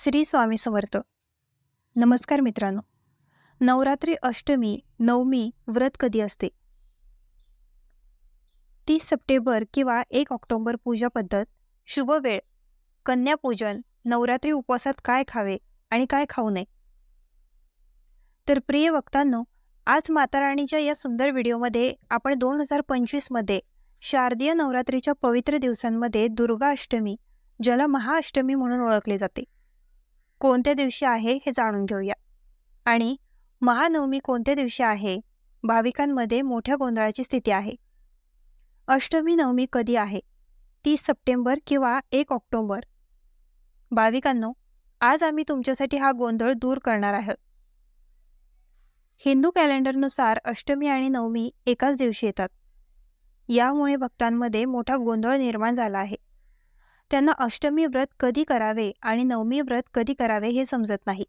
श्री स्वामी समर्थ. नमस्कार मित्रांनो. नवरात्री अष्टमी नवमी व्रत कधी असते? तीस सप्टेंबर किंवा एक ऑक्टोबर पूजा पद्धत शुभ वेळ. कन्यापूजन नवरात्री उपवासात काय खावे आणि काय खाऊ नये? तर प्रिय वक्तांनो आज माता राणीच्या या सुंदर व्हिडिओमध्ये आपण दोन हजार पंचवीसमध्ये शारदीय नवरात्रीच्या पवित्र दिवसांमध्ये दुर्गा अष्टमी ज्याला महाअष्टमी म्हणून ओळखले जाते. कोणत्या दिवशी आहे हे जाणून घेऊया. आणि महानवमी कोणत्या दिवशी आहे? भाविकांमध्ये मोठ्या गोंधळाची स्थिती आहे. अष्टमी नवमी कधी आहे? तीस सप्टेंबर किंवा एक ऑक्टोबर. भाविकांनो आज आम्ही तुमच्यासाठी हा गोंधळ दूर करणार आहोत. हिंदू कॅलेंडरनुसार अष्टमी आणि नवमी एकाच दिवशी येतात. यामुळे भक्तांमध्ये मोठा गोंधळ निर्माण झाला आहे. त्यांना अष्टमी व्रत कधी करावे आणि नवमी व्रत कधी करावे हे समजत नाही.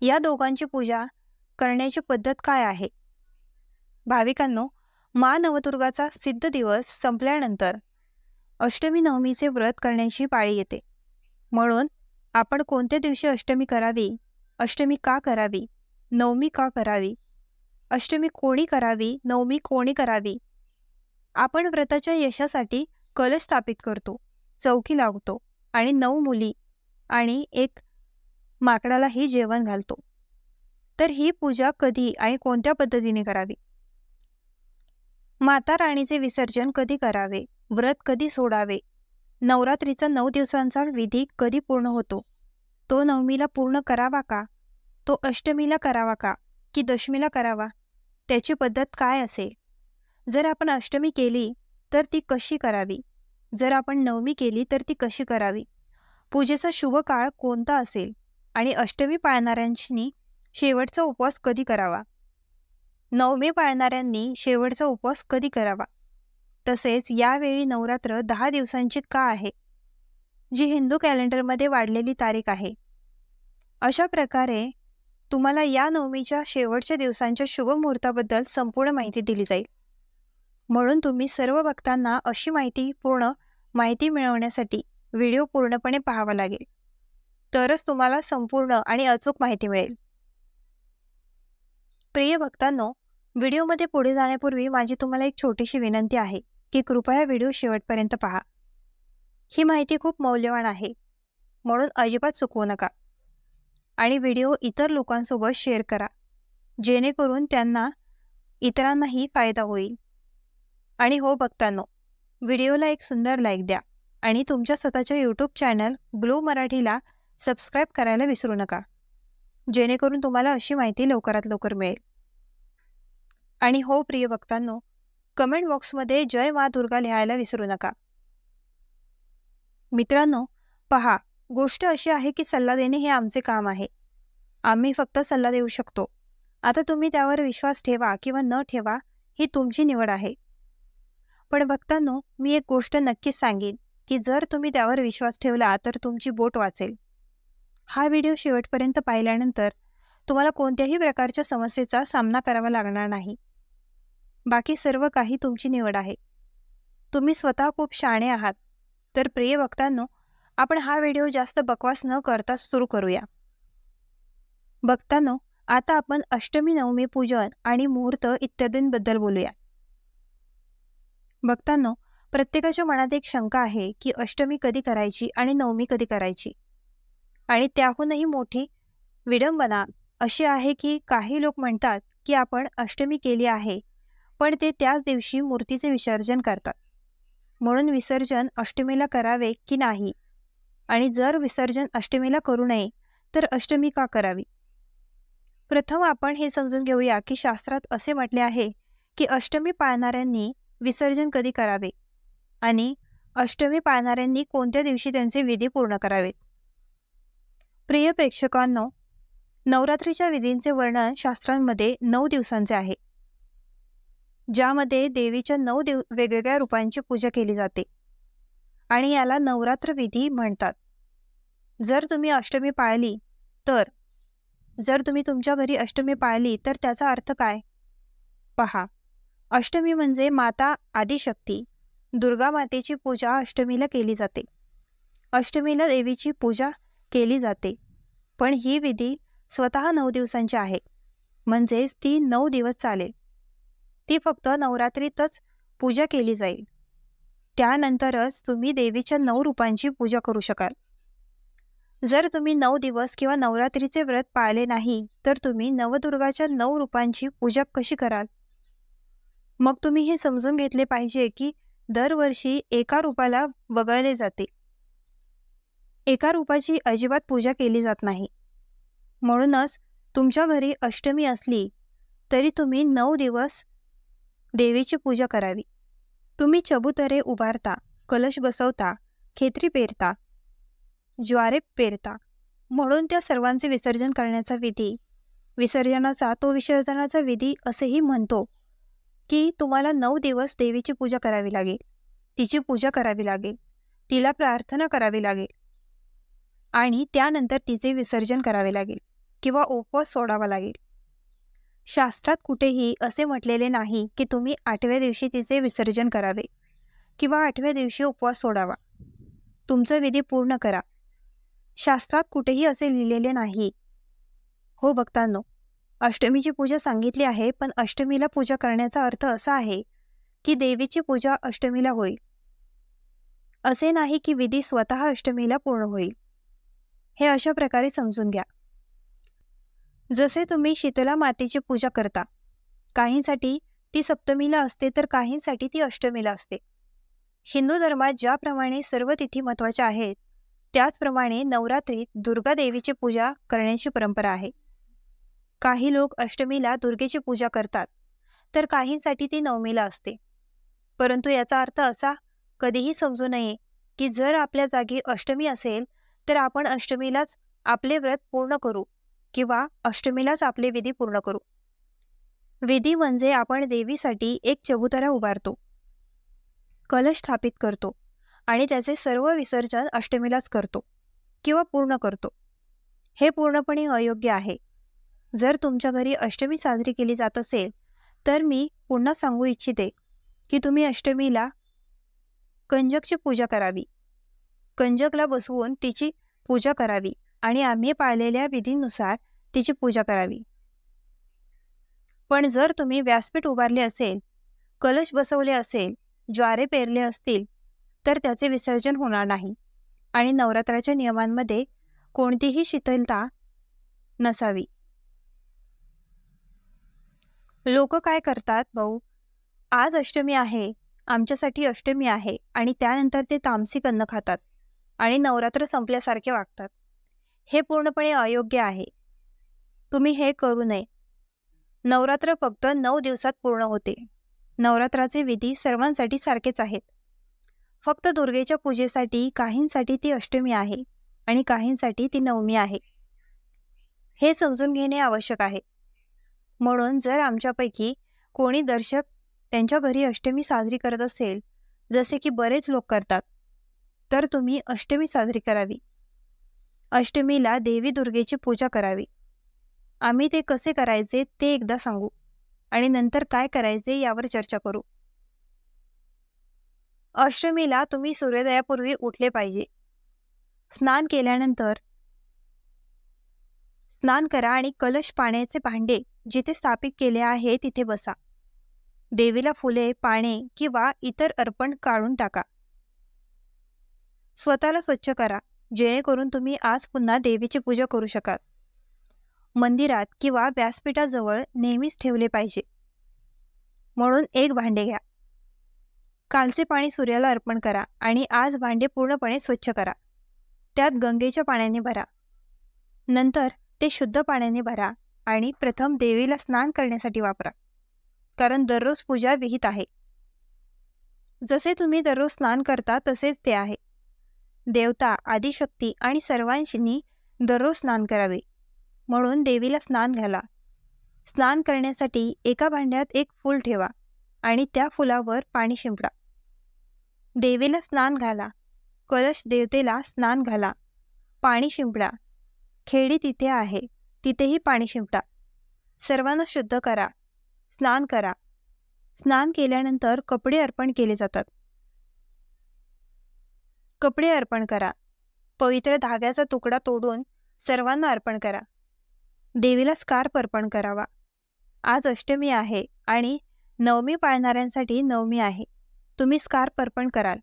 या दोघांची पूजा करण्याची पद्धत काय आहे? भाविकांनो मा नवदुर्गाचा सिद्ध दिवस संपल्यानंतर अष्टमी नवमीचे व्रत करण्याची पाळी येते. म्हणून आपण कोणत्या दिवशी अष्टमी करावी? अष्टमी का करावी? नवमी का करावी? अष्टमी कोणी करावी? नवमी कोणी करावी? आपण व्रताच्या यशासाठी कलश स्थापित करतो. चौकी लावतो आणि नऊ मुली आणि एक माकडालाही जेवण घालतो. तर ही पूजा कधी आणि कोणत्या पद्धतीने करावी? माता राणीचे विसर्जन कधी करावे? व्रत कधी सोडावे? नवरात्रीचा नऊ दिवसांचा विधी कधी पूर्ण होतो? तो नवमीला पूर्ण करावा का? तो अष्टमीला करावा का? की दशमीला करावा? त्याची पद्धत काय असेल? जर आपण अष्टमी केली तर ती कशी करावी? जर आपण नवमी केली तर ती कशी करावी? पूजेचा शुभ काळ कोणता असेल? आणि अष्टमी पाळणाऱ्यांनी शेवटचा उपवास कधी करावा? नवमी पाळणाऱ्यांनी शेवटचा उपवास कधी करावा? तसेच यावेळी नवरात्र दहा दिवसांची का आहे? जी हिंदू कॅलेंडरमध्ये वाढलेली तारीख आहे. अशा प्रकारे तुम्हाला या नवमीच्या शेवटच्या दिवसांच्या शुभ मुहूर्ताबद्दल संपूर्ण माहिती दिली जाईल. म्हणून तुम्ही सर्व भक्तांना अशी माहिती पूर्ण माहिती मिळवण्यासाठी व्हिडिओ पूर्णपणे पाहावा लागेल. तरच तुम्हाला संपूर्ण आणि अचूक माहिती मिळेल. प्रिय भक्तांनो व्हिडिओमध्ये पुढे जाण्यापूर्वी माझी तुम्हाला एक छोटीशी विनंती आहे की कृपया व्हिडिओ शेवटपर्यंत पहा. ही माहिती खूप मौल्यवान आहे म्हणून अजिबात चुकवू नका. आणि व्हिडिओ इतर लोकांसोबत शेअर करा जेणेकरून त्यांना इतरांनाही फायदा होईल. आणि हो बघतानो व्हिडिओला एक सुंदर लाईक द्या आणि तुमच्या स्वतःच्या यूट्यूब चॅनल ग्लो मराठीला सबस्क्राईब करायला विसरू नका. जेणेकरून तुम्हाला अशी माहिती लवकरात लवकर मिळेल. आणि हो प्रिय भक्तांनो कमेंट बॉक्समध्ये जय मा दुर्गा लिहायला विसरू नका. मित्रांनो पहा गोष्ट अशी आहे की सल्ला देणे हे आमचे काम आहे. आम्ही फक्त सल्ला देऊ शकतो. आता तुम्ही त्यावर विश्वास ठेवा किंवा न ठेवा ही तुमची निवड आहे. पण भक्तांनो मी एक गोष्ट नक्कीच सांगेन की जर तुम्ही त्यावर विश्वास ठेवला तर तुमची बोट वाचेल. हा व्हिडिओ शेवटपर्यंत पाहिल्यानंतर तुम्हाला कोणत्याही प्रकारच्या समस्येचा सामना करावा लागणार नाही. बाकी सर्व काही तुमची निवड आहे. तुम्ही स्वतः खूप शाणे आहात. तर प्रिय भक्तांनो आपण हा व्हिडिओ जास्त बकवास न करता सुरू करूया. भक्तांनो आता आपण अष्टमी नवमी पूजन आणि मुहूर्त इत्यादींबद्दल बोलूया. भक्तांनो प्रत्येकाच्या मनात एक शंका आहे की अष्टमी कधी करायची आणि नवमी कधी करायची? आणि त्याहूनही मोठी विडंबना अशी आहे की काही लोक म्हणतात की आपण अष्टमी केली आहे पण ते त्याच दिवशी मूर्तीचे विसर्जन करतात. म्हणून विसर्जन अष्टमीला करावे की नाही? आणि जर विसर्जन अष्टमीला करू नये तर अष्टमी का करावी? प्रथम आपण हे समजून घेऊया की शास्त्रात असे म्हटले आहे की अष्टमी पाळणाऱ्यांनी विसर्जन कधी करावे? आणि अष्टमी पाळणाऱ्यांनी कोणत्या दिवशी त्यांचे विधी पूर्ण करावेत प्रिय प्रेक्षकांनो नवरात्रीच्या विधींचे वर्णन शास्त्रांमध्ये नऊ दिवसांचे आहे. ज्यामध्ये देवीच्या नऊ दिव वेगवेगळ्या रूपांची पूजा केली जाते आणि याला नवरात्र विधी म्हणतात. जर तुम्ही अष्टमी पाळली तर जर तुम्ही तुमच्या घरी अष्टमी पाळली तर त्याचा अर्थ काय? पहा. अष्टमी म्हणजे माता आदिशक्ती. दुर्गा मातेची पूजा अष्टमीला केली जाते. अष्टमीला देवीची पूजा केली जाते. पण ही विधी स्वतः नऊ दिवसांची आहे. म्हणजेच ती नऊ दिवस चालेल. ती फक्त नवरात्रीतच पूजा केली जाईल. त्यानंतरच तुम्ही देवीच्या नऊ रूपांची पूजा करू शकाल. जर तुम्ही नऊ दिवस किंवा नवरात्रीचे व्रत पाळले नाही तर तुम्ही नवदुर्गाच्या नऊ रूपांची पूजा कशी कराल? मग तुम्ही हे समजून घेतले पाहिजे की दरवर्षी एका रूपाला वगळले जाते. एका रूपाची अजिबात पूजा केली जात नाही. म्हणूनच तुमच्या घरी अष्टमी असली तरी तुम्ही नऊ दिवस देवीची पूजा करावी. तुम्ही चबुतरे उभारता कलश बसवता खेत्री पेरता ज्वारे पेरता. म्हणून त्या सर्वांचे विसर्जन करण्याचा विधी विसर्जनाचा तो विसर्जनाचा विधी असेही म्हणतो. की तुम्हाला नऊ दिवस देवीची पूजा करावी लागेल. तिची पूजा करावी लागेल. तिला प्रार्थना करावी लागेल. आणि त्यानंतर तिचे विसर्जन करावे लागेल किंवा उपवास सोडावा लागेल. शास्त्रात कुठेही असे म्हटलेले नाही की तुम्ही आठव्या दिवशी तिचे विसर्जन करावे किंवा आठव्या दिवशी उपवास सोडावा. तुमचं विधी पूर्ण करा. शास्त्रात कुठेही असे लिहिलेले नाही. हो भक्तांनो अष्टमीची पूजा सांगितली आहे पण अष्टमीला पूजा करण्याचा अर्थ असा आहे की देवीची पूजा अष्टमीला होईल. असे नाही की विधी स्वतः अष्टमीला पूर्ण होईल. हे अशा प्रकारे समजून घ्या. जसे तुम्ही शीतला मातेची पूजा करता काहींसाठी ती सप्तमीला असते तर काहींसाठी ती अष्टमीला असते. हिंदू धर्मात ज्याप्रमाणे सर्व तिथी महत्त्वाच्या आहेत त्याचप्रमाणे नवरात्रीत दुर्गा देवीची पूजा करण्याची परंपरा आहे. काही लोक अष्टमीला दुर्गेची पूजा करतात तर काहींसाठी ती नवमीला असते. परंतु याचा अर्थ असा कधीही समजू नये की जर आपल्या जागी अष्टमी असेल तर आपण अष्टमीलाच आपले व्रत पूर्ण करू किंवा अष्टमीलाच आपले विधी पूर्ण करू. विधी म्हणजे आपण देवीसाठी एक चबुतरा उभारतो कलश स्थापित करतो आणि त्याचे सर्व विसर्जन अष्टमीलाच करतो किंवा पूर्ण करतो. हे पूर्णपणे अयोग्य आहे. जर तुमच्या घरी अष्टमी साजरी केली जात असेल तर मी पुन्हा सांगू इच्छिते की तुम्ही अष्टमीला कंजकची पूजा करावी. कंजकला बसवून तिची पूजा करावी आणि आम्ही पाळलेल्या विधीनुसार तिची पूजा करावी. पण जर तुम्ही व्यासपीठ उभारले असेल कलश बसवले असेल ज्वारे पेरले असतील तर त्याचे विसर्जन होणार नाही आणि नवरात्राच्या नियमांमध्ये कोणतीही शिथिलता नसावी. लोक काय करतात भाऊ? आज अष्टमी आहे आमच्यासाठी अष्टमी आहे आणि त्यानंतर ते तामसिक अन्न खातात आणि नवरात्र संपल्यासारखे वागतात. हे पूर्णपणे अयोग्य आहे. तुम्ही हे करू नये. नवरात्र फक्त नऊ दिवसात पूर्ण होते. नवरात्राचे विधी सर्वांसाठी सारखेच आहेत. फक्त दुर्गेच्या पूजेसाठी काहींसाठी ती अष्टमी आहे आणि काहींसाठी ती नवमी आहे. हे समजून घेणे आवश्यक आहे. म्हणून जर आमच्यापैकी कोणी दर्शक त्यांच्या घरी अष्टमी साजरी करत असेल जसे की बरेच लोक करतात तर तुम्ही अष्टमी साजरी करावी. अष्टमीला देवी दुर्गेची पूजा करावी. आम्ही ते कसे करायचे ते एकदा सांगू आणि नंतर काय करायचे यावर चर्चा करू. अष्टमीला तुम्ही सूर्योदयापूर्वी उठले पाहिजे. स्नान केल्यानंतर स्नान करा आणि कलश पाण्याचे भांडे जिथे स्थापित केले आहे तिथे बसा. देवीला फुले पाने किंवा इतर अर्पण काढून टाका. स्वतःला स्वच्छ करा जेणेकरून तुम्ही आज पुन्हा देवीची पूजा करू शकाल. मंदिरात किंवा व्यासपीठाजवळ नेहमीच ठेवले पाहिजे. म्हणून एक भांडे घ्या. कालचे पाणी सूर्याला अर्पण करा आणि आज भांडे पूर्णपणे स्वच्छ करा. त्यात गंगेच्या पाण्याने भरा. नंतर ते शुद्ध पाण्याने भरा आणि प्रथम देवीला स्नान करण्यासाठी वापरा. कारण दररोज पूजा विहित आहे. जसे तुम्ही दररोज स्नान करता तसेच ते आहे. देवता आदिशक्ती आणि सर्वांशींनी दररोज स्नान करावे. म्हणून देवीला स्नान घाला. स्नान करण्यासाठी एका भांड्यात एक फूल ठेवा आणि त्या फुलावर पाणी शिंपडा. देवीला स्नान घाला. कलश देवतेला स्नान घाला. पाणी शिंपडा. खेडी तिथे आहे. तिथेही पाणी शिवटा सर्वांना शुद्ध करा. स्नान करा. स्नान केल्यानंतर कपडे अर्पण केले जातात. कपडे अर्पण करा. पवित्र धाग्याचा तुकडा तोडून सर्वांना अर्पण करा. देवीला स्कार्प अर्पण करावा. आज अष्टमी आहे आणि नवमी पाळणाऱ्यांसाठी नवमी आहे. तुम्ही स्कार्प अर्पण कराल.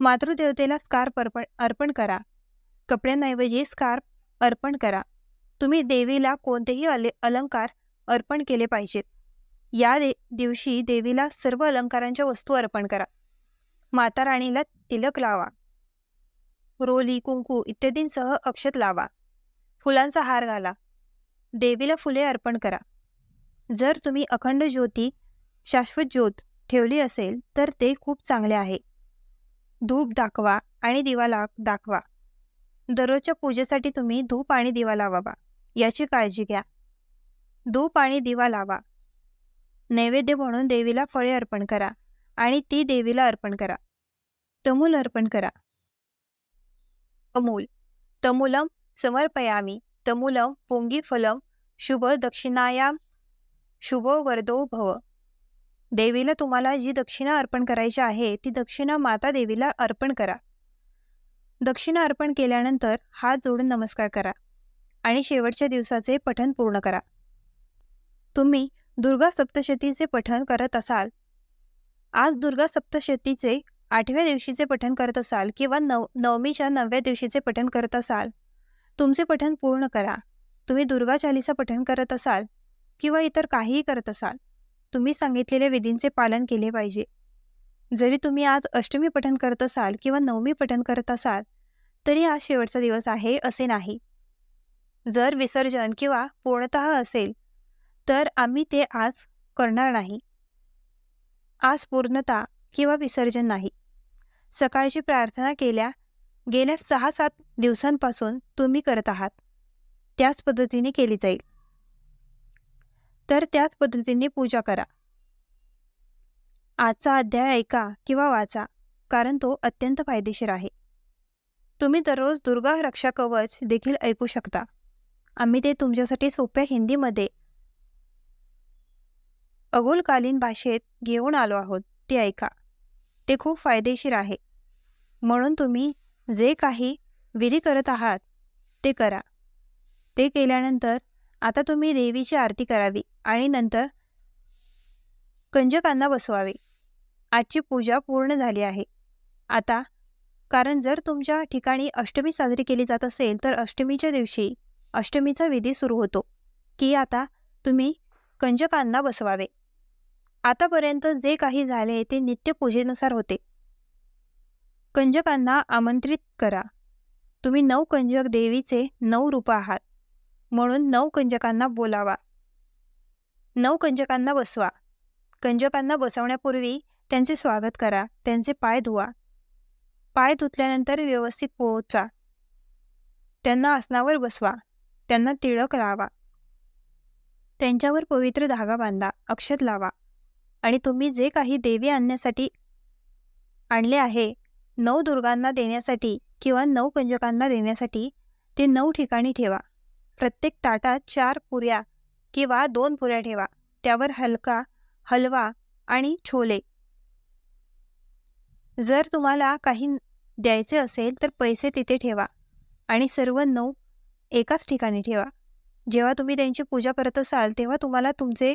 मातृदेवतेला स्कार्प अर्पण अर्पण करा. कपड्यांऐवजी स्कार्प अर्पण करा. तुम्ही देवीला कोणतेही अले अलंकार अर्पण केले पाहिजेत या दे दिवशी देवीला सर्व अलंकारांच्या वस्तू अर्पण करा. माता राणीला तिलक लावा. रोली कुंकू इत्यादींसह अक्षत लावा. फुलांचा हार घाला. देवीला फुले अर्पण करा. जर तुम्ही अखंड ज्योती शाश्वत ज्योत ठेवली असेल तर ते खूप चांगले आहे. धूप दाखवा आणि दिवा ला दाखवा. दररोजच्या पूजेसाठी तुम्ही धूप आणि दिवा लावावा. याची काळजी घ्या. धूप आणि दिवा लावा. नैवेद्य म्हणून देवीला फळे अर्पण करा आणि ती देवीला अर्पण करा. तमूल अर्पण करा. अमूल. तमूलम समर्पयामी. पोंगी फलं शुभ दक्षिणायाम. शुभ वर्दो भव. देवीला तुम्हाला जी दक्षिणा अर्पण करायची आहे ती दक्षिणा माता देवीला अर्पण करा. दक्षिणा अर्पण केल्यानंतर हात जोडून नमस्कार करा आणि शेवटच्या दिवसाचे पठण पूर्ण करा. तुम्ही दुर्गा सप्तशतीचे पठण करत असाल आज दुर्गा सप्तशतीचे आठव्या दिवशीचे पठण करत असाल किंवा नव नवमीच्या नवव्या दिवशीचे पठण करत असाल तुमचे पठण पूर्ण करा. तुम्ही दुर्गा चालीसा पठण करत असाल किंवा इतर काहीही करत असाल तुम्ही सांगितलेल्या विधींचे पालन केले पाहिजे. जरी तुम्ही आज अष्टमी पठण करत असाल किंवा नवमी पठण करत असाल तरी आज शेवटचा दिवस आहे असे नाही. जर विसर्जन किंवा पूर्णतः असेल तर आम्ही ते आज करणार नाही. आज पूर्णता किंवा विसर्जन नाही. सकाळची प्रार्थना केल्या गेल्या सहा सात दिवसांपासून तुम्ही करत आहात. त्याच पद्धतीने केली जाईल. तर त्याच पद्धतीने पूजा करा. आजचा अध्याय ऐका किंवा वाचा कारण तो अत्यंत फायदेशीर आहे. तुम्ही दररोज दुर्गा रक्षा कवच देखील ऐकू शकता. आम्ही ते तुमच्यासाठी सोप्या हिंदीमध्ये अगोलकालीन भाषेत घेऊन आलो आहोत. ते ऐका. ते खूप फायदेशीर आहे. म्हणून तुम्ही जे काही विधी करत आहात ते करा. ते केल्यानंतर आता तुम्ही देवीची आरती करावी आणि नंतर कंजकांना बसवावे. आजची पूजा पूर्ण झाली आहे. आता कारण जर तुमच्या ठिकाणी अष्टमी साजरी केली जात असेल तर अष्टमीच्या दिवशी अष्टमीचा विधी सुरू होतो की आता तुम्ही कंजकांना बसवावे. आतापर्यंत जे काही झाले ते नित्यपूजेनुसार होते. कंजकांना आमंत्रित करा. तुम्ही नऊ कंजक देवीचे नऊ रूप आहात. म्हणून नऊ कंजकांना बोलावा. नऊ कंजकांना बसवा. कंजकांना बसवण्यापूर्वी त्यांचे स्वागत करा त्यांचे पाय धुवा. पाय धुतल्यानंतर व्यवस्थित पोहोचा. त्यांना आसनावर बसवा त्यांना तिळक लावा. त्यांच्यावर पवित्र धागा बांधा अक्षत लावा. आणि तुम्ही जे काही देवी आणण्यासाठी आणले आहे नऊ दुर्गांना देण्यासाठी किंवा नऊ कंजकांना देण्यासाठी ते नऊ ठिकाणी ठेवा. प्रत्येक ताटात चार पुऱ्या किंवा दोन पुऱ्या ठेवा. त्यावर हलका हलवा आणि छोले. जर तुम्हाला काही द्यायचे असेल तर पैसे तिथे ठेवा आणि सर्व नऊ एकाच ठिकाणी ठेवा. जेव्हा तुम्ही त्यांची पूजा करत असाल तेव्हा तुम्हाला तुमचे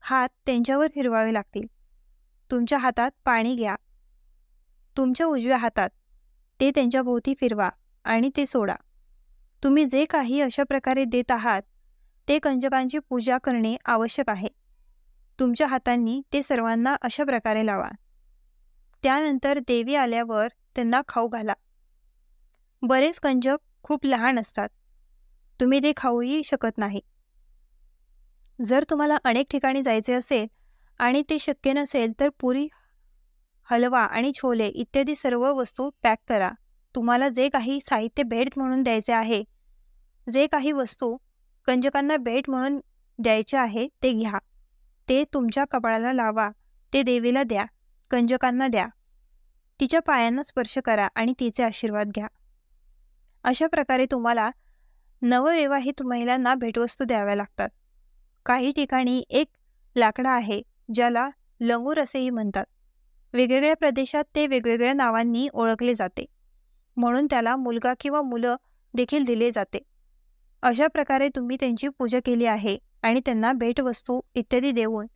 हात त्यांच्यावर फिरवावे लागतील. तुमच्या हातात पाणी घ्या. तुमच्या उजव्या हातात ते त्यांच्याभोवती फिरवा आणि ते सोडा. तुम्ही जे काही अशा प्रकारे देत आहात ते कंजकांची पूजा करणे आवश्यक आहे. तुमच्या हातांनी ते सर्वांना अशा प्रकारे लावा. त्यानंतर देवी आल्यावर त्यांना खाऊ घाला. बरेच कंजक खूप लहान असतात. तुम्ही ते खाऊही शकत नाही. जर तुम्हाला अनेक ठिकाणी जायचे असेल आणि ते शक्य नसेल तर पुरी हलवा आणि छोले इत्यादी सर्व वस्तू पॅक करा. तुम्हाला जे काही साहित्य भेट म्हणून द्यायचे आहे जे काही वस्तू कंजकांना भेट म्हणून द्यायचे आहे ते घ्या. ते तुमच्या कपाळाला लावा ते देवीला द्या कंजकांना द्या. तिच्या पायांना स्पर्श करा आणि तिचे आशीर्वाद घ्या. अशा प्रकारे तुम्हाला नवविवाहित महिलांना भेटवस्तू द्याव्या लागतात. काही ठिकाणी एक लाकडं आहे ज्याला लंगूर असेही म्हणतात. वेगवेगळ्या प्रदेशात ते वेगवेगळ्या नावांनी ओळखले जाते. म्हणून त्याला मुलगा किंवा मुलं देखील दिले जाते. अशा प्रकारे तुम्ही त्यांची पूजा केली आहे. आणि त्यांना भेटवस्तू इत्यादी देऊन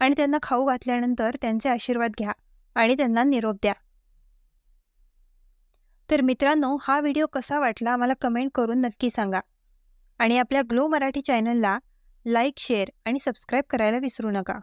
आणि त्यांना खाऊ घातल्यानंतर त्यांचे आशीर्वाद घ्या आणि त्यांना निरोप द्या. तर मित्रांनो हा व्हिडिओ कसा वाटला मला कमेंट करून नक्की सांगा. आणि आपल्या ग्लो मराठी चॅनलला लाईक शेअर आणि सबस्क्राईब करायला विसरू नका.